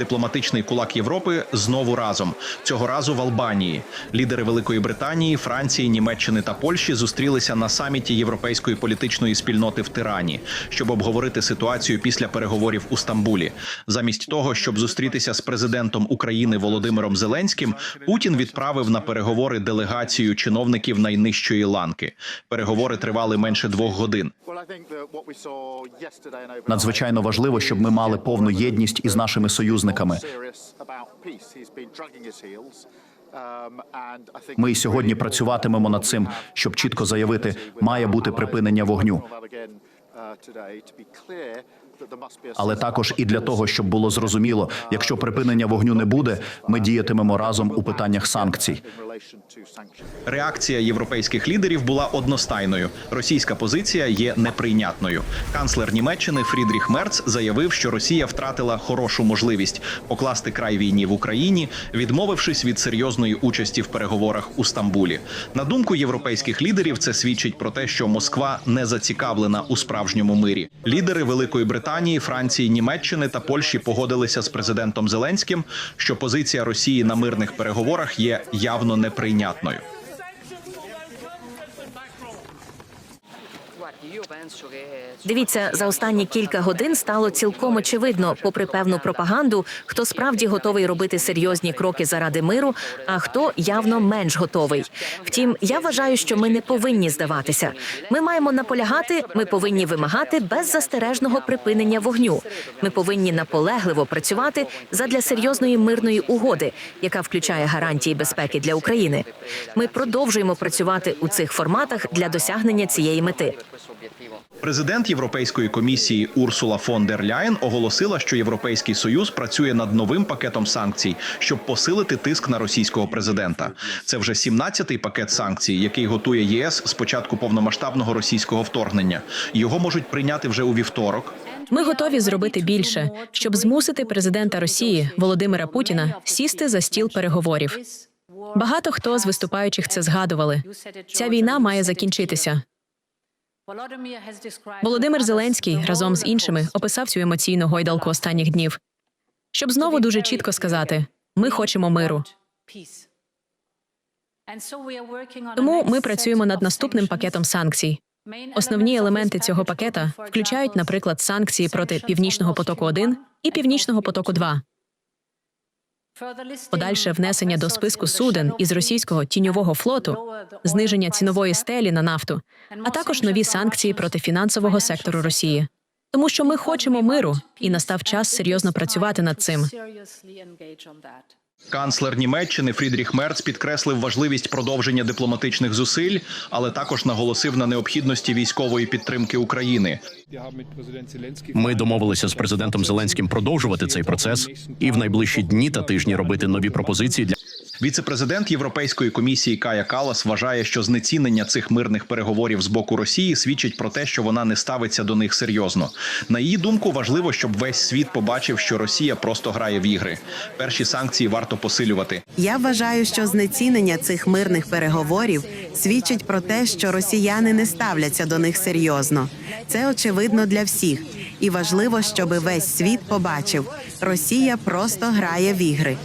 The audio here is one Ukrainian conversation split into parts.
Дипломатичний кулак Європи знову разом. Цього разу в Албанії. Лідери Великої Британії, Франції, Німеччини та Польщі зустрілися на саміті європейської політичної спільноти в Тирані, щоб обговорити ситуацію після переговорів у Стамбулі. Замість того, щоб зустрітися з президентом України Володимиром Зеленським, Путін відправив на переговори делегацію чиновників найнижчої ланки. Переговори тривали менше двох годин. Надзвичайно важливо, щоб ми мали повну єдність із нашими союзниками. Ми й сьогодні працюватимемо над цим, щоб чітко заявити, має бути припинення вогню. Але також і для того, щоб було зрозуміло, якщо припинення вогню не буде, ми діятимемо разом у питаннях санкцій. Реакція європейських лідерів була одностайною. Російська позиція є неприйнятною. Канцлер Німеччини Фрідріх Мерц заявив, що Росія втратила хорошу можливість покласти край війні в Україні, відмовившись від серйозної участі в переговорах у Стамбулі. На думку європейських лідерів, це свідчить про те, що Москва не зацікавлена у справжньому мирі. Лідери Великої Британії, Франції, Німеччини та Польщі погодилися з президентом Зеленським, що позиція Росії на мирних переговорах є явно неприйнятною. Дивіться, за останні кілька годин стало цілком очевидно, попри певну пропаганду, хто справді готовий робити серйозні кроки заради миру, а хто явно менш готовий. Втім, я вважаю, що ми не повинні здаватися. Ми маємо наполягати, ми повинні вимагати беззастережного припинення вогню. Ми повинні наполегливо працювати задля серйозної мирної угоди, яка включає гарантії безпеки для України. Ми продовжуємо працювати у цих форматах для досягнення цієї мети. Президент Європейської комісії Урсула фон дер Ляєн оголосила, що Європейський союз працює над новим пакетом санкцій, щоб посилити тиск на російського президента. Це вже 17-й пакет санкцій, який готує ЄС з початку повномасштабного російського вторгнення. Його можуть прийняти вже у вівторок. Ми готові зробити більше, щоб змусити президента Росії Володимира Путіна сісти за стіл переговорів. Багато хто з виступаючих це згадували. Ця війна має закінчитися. Володимир Зеленський разом з іншими описав цю емоційну гойдалку останніх днів, щоб знову дуже чітко сказати: ми хочемо миру. Тому ми працюємо над наступним пакетом санкцій. Основні елементи цього пакета включають, наприклад, санкції проти Північного потоку 1 і Північного потоку 2 подальше внесення до списку суден із російського тіньового флоту, зниження цінової стелі на нафту, а також нові санкції проти фінансового сектору Росії. Тому що ми хочемо миру, і настав час серйозно працювати над цим. Канцлер Німеччини Фрідріх Мерц підкреслив важливість продовження дипломатичних зусиль, але також наголосив на необхідності військової підтримки України. Ми домовилися з президентом Зеленським продовжувати цей процес і в найближчі дні та тижні робити нові пропозиції для Віце-президент Європейської комісії Кая Калас вважає, що знецінення цих мирних переговорів з боку Росії свідчить про те, що вона не ставиться до них серйозно. На її думку, важливо, щоб весь світ побачив, що Росія просто грає в ігри. Перші санкції варто посилювати. Я вважаю, що знецінення цих мирних переговорів свідчить про те, що росіяни не ставляться до них серйозно. Це очевидно для всіх, і важливо, щоб весь світ побачив, Росія просто грає в ігри.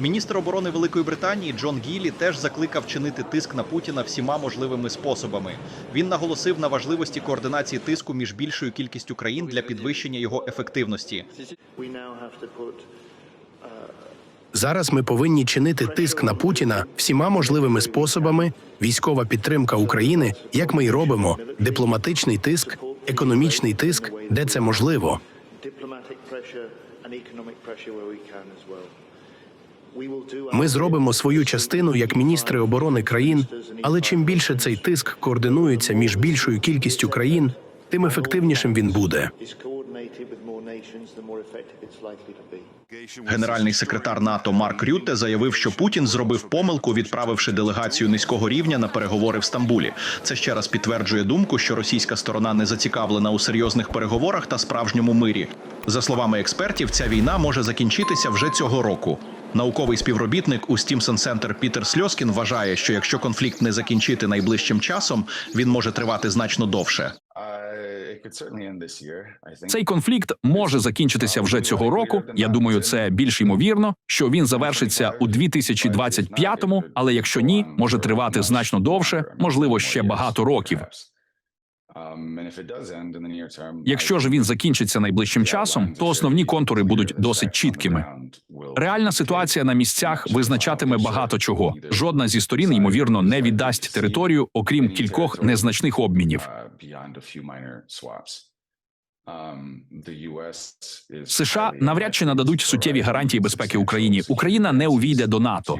Міністр оборони Великої Британії Джон Гілі теж закликав чинити тиск на Путіна всіма можливими способами. Він наголосив на важливості координації тиску між більшою кількістю країн для підвищення його ефективності. Зараз ми повинні чинити тиск на Путіна всіма можливими способами: військова підтримка України, як ми й робимо, дипломатичний тиск, економічний тиск, де це можливо. Ми зробимо свою частину як міністри оборони країн, але чим більше цей тиск координується між більшою кількістю країн, тим ефективнішим він буде. Генеральний секретар НАТО Марк Рютте заявив, що Путін зробив помилку, відправивши делегацію низького рівня на переговори в Стамбулі. Це ще раз підтверджує думку, що російська сторона не зацікавлена у серйозних переговорах та справжньому мирі. За словами експертів, ця війна може закінчитися вже цього року. Науковий співробітник у Стімсон Центр Пітер Сльоскін вважає, що якщо конфлікт не закінчити найближчим часом, він може тривати значно довше. Цей конфлікт може закінчитися вже цього року. Я думаю, це більш ймовірно, що він завершиться у 2025-му, але якщо ні, може тривати значно довше, можливо, ще багато років. Якщо ж він закінчиться найближчим часом, то основні контури будуть досить чіткими. Реальна ситуація на місцях визначатиме багато чого. Жодна зі сторін, ймовірно, не віддасть територію, окрім кількох незначних обмінів. США навряд чи нададуть суттєві гарантії безпеки Україні. Україна не увійде до НАТО.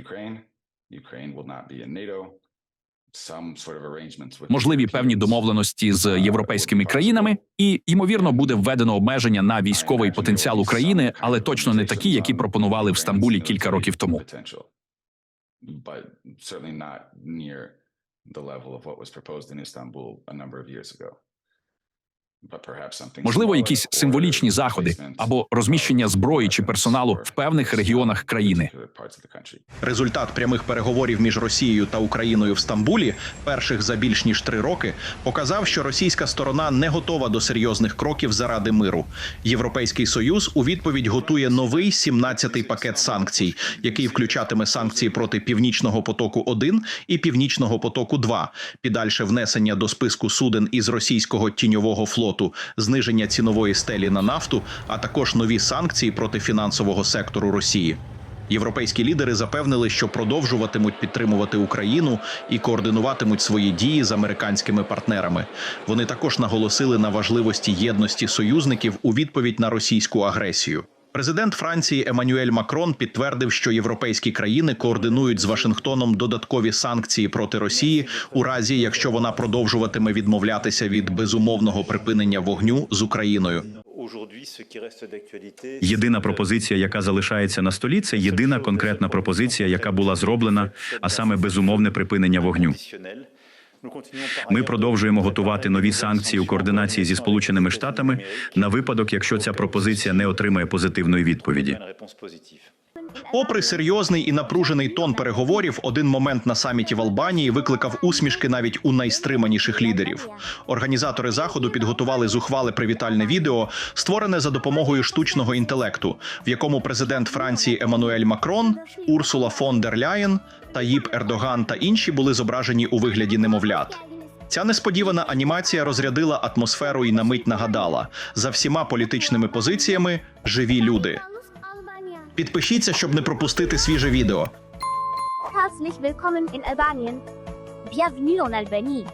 Можливі певні домовленості з європейськими країнами, і ймовірно буде введено обмеження на військовий потенціал України, але точно не такі, які пропонували в Стамбулі кілька років тому. Можливо, якісь символічні заходи або розміщення зброї чи персоналу в певних регіонах країни. Результат прямих переговорів між Росією та Україною в Стамбулі, перших за більш ніж три роки, показав, що російська сторона не готова до серйозних кроків заради миру. Європейський союз у відповідь готує новий 17-й пакет санкцій, який включатиме санкції проти північного потоку 1 і північного потоку 2 підальше внесення до списку суден із російського тіньового флоту, зниження цінової стелі на нафту, а також нові санкції проти фінансового сектору Росії. Європейські лідери запевнили, що продовжуватимуть підтримувати Україну і координуватимуть свої дії з американськими партнерами. Вони також наголосили на важливості єдності союзників у відповідь на російську агресію. Президент Франції Еммануель Макрон підтвердив, що європейські країни координують з Вашингтоном додаткові санкції проти Росії у разі, якщо вона продовжуватиме відмовлятися від безумовного припинення вогню з Україною. Єдина пропозиція, яка залишається на столі, це єдина конкретна пропозиція, яка була зроблена, а саме безумовне припинення вогню. Ми продовжуємо готувати нові санкції у координації зі Сполученими Штатами на випадок, якщо ця пропозиція не отримає позитивної відповіді. Попри серйозний і напружений тон переговорів, один момент на саміті в Албанії викликав усмішки навіть у найстриманіших лідерів. Організатори заходу підготували зухвале привітальне відео, створене за допомогою штучного інтелекту, в якому президент Франції Еммануель Макрон, Урсула фон дер Ляєн, Таїб Ердоган та інші були зображені у вигляді немовлят. Ця несподівана анімація розрядила атмосферу і на мить нагадала за всіма політичними позиціями живі люди. Підпишіться, щоб не пропустити свіже відео. Herzlich willkommen in Albanien. Bienvenue en Albanie.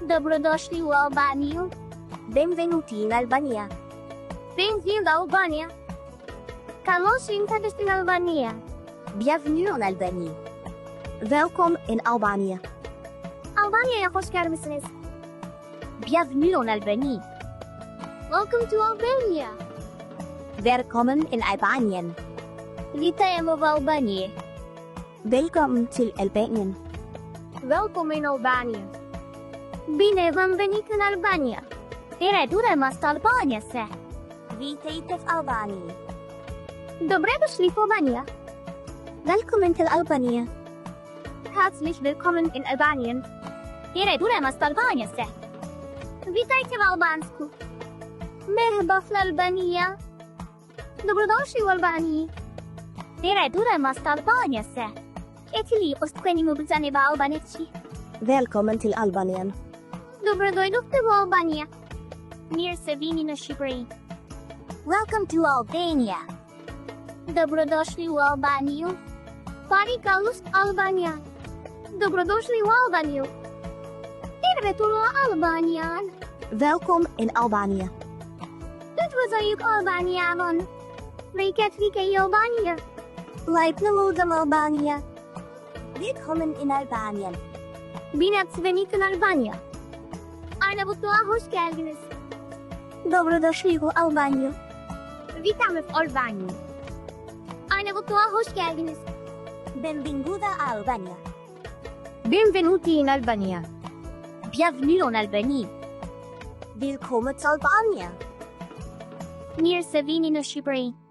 Dobrodošli u Albaniju. Benvenuti in Albania. Bem-vindo à Albânia. Kalos in Albania. Bienvenue en Albanie. Welkom in Albania. Albanya'ya hoş gelmişsiniz. Bienvenue en Albanie. Welcome to Albania. Velkommen in Albanien. Вітаємо в Албанії. Velkommen til Albanien. Welkom in Albania. Bine v-am venit în Albania. Tereturăm asta Albania se. Vítejte v Albánii. Dobré došli v Albania. Velkommen til Albania. Herzlich willkommen in Albanien. Tereturăm asta Albania se. Vítejte v Albánsku. Merhaba v Albania. Dobrodošli u Albaniji. Tere tulemast Albanese. Etili ostkvenimo bzaneva albaneci. Välkommen til Albanien. Dobrodojduk u Albanija. Mir se vini na Shqipëri. Welcome to Albania. Dobrodošli u Albaniju. Pari kalus Albania. Dobrodošli u Albaniju. Tervetuloa Albanijan. Velkom in Albanië. Üdvözöljük Albaniában! Albániában. Véget Albania. Leipneludem Albania. Willkommen in ați venit în Albania. Arnavutluğa hoş geldiniz. Dobrodošli u Albaniju. Witamy w Albanii. Arnavutluğa hoş geldiniz. Benvinguda a Albania. Benvenuti in Albania. Bienvenue en Albanie. Willkommen zu Albania. Mir se vini në Shqipëri.